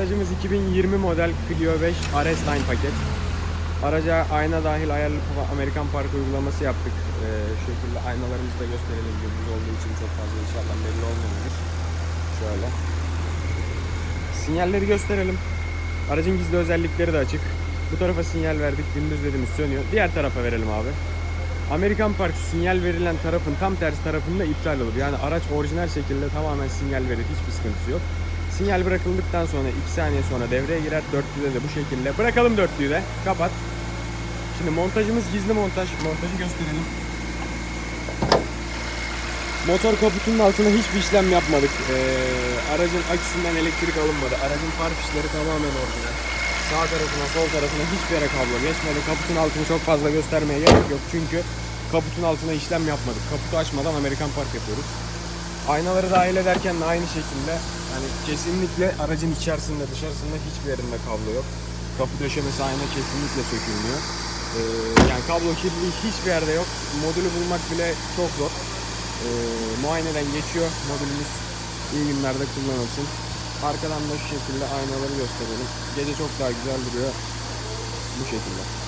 Aracımız 2020 model Clio 5 RS Line paket. Araca ayna dahil ayarlı Amerikan Park uygulaması yaptık. Ee, şu aynalarımızı da gösterelim. Gündüz olduğu için çok fazla inşallah belli olmuyordur. Şöyle. Sinyalleri gösterelim. Aracın gizli özellikleri de açık. Bu tarafa sinyal verdik. Gündüz dediğimiz sönüyor. Diğer tarafa verelim abi. Amerikan Park sinyal verilen tarafın tam tersi tarafında iptal olur. Yani araç orijinal şekilde tamamen sinyal verir. Hiçbir sıkıntısı yok. Sinyal bırakıldıktan sonra 2 saniye sonra devreye girer. Dörtlüde de bu şekilde. Bırakalım dörtlüyü de. Kapat. Şimdi montajımız gizli montaj. Montajı gösterelim. Motor kaputunun altına hiçbir işlem yapmadık. Ee, aracın aküsünden elektrik alınmadı. Aracın far fişleri tamamen orijinal. Sağ tarafına, sol tarafına hiçbir yere kablo geçmedi. Kaputun altını çok fazla göstermeye gerek yok çünkü kaputun altına işlem yapmadık. Kaputu açmadan Amerikan Park yapıyoruz. Aynaları dahil ederken de aynı şekilde hani kesinlikle aracın içerisinde dışarısında hiçbir yerinde kablo yok. Kapı döşemesi ayna kesinlikle sökülmüyor. Ee, yani kablo kirliliği hiçbir yerde yok. Modülü bulmak bile çok zor. Ee, muayeneden geçiyor modülümüz. İyi günlerde kullanılsın. Arkadan da şu şekilde aynaları gösterelim. Gece çok daha güzel duruyor. Bu şekilde.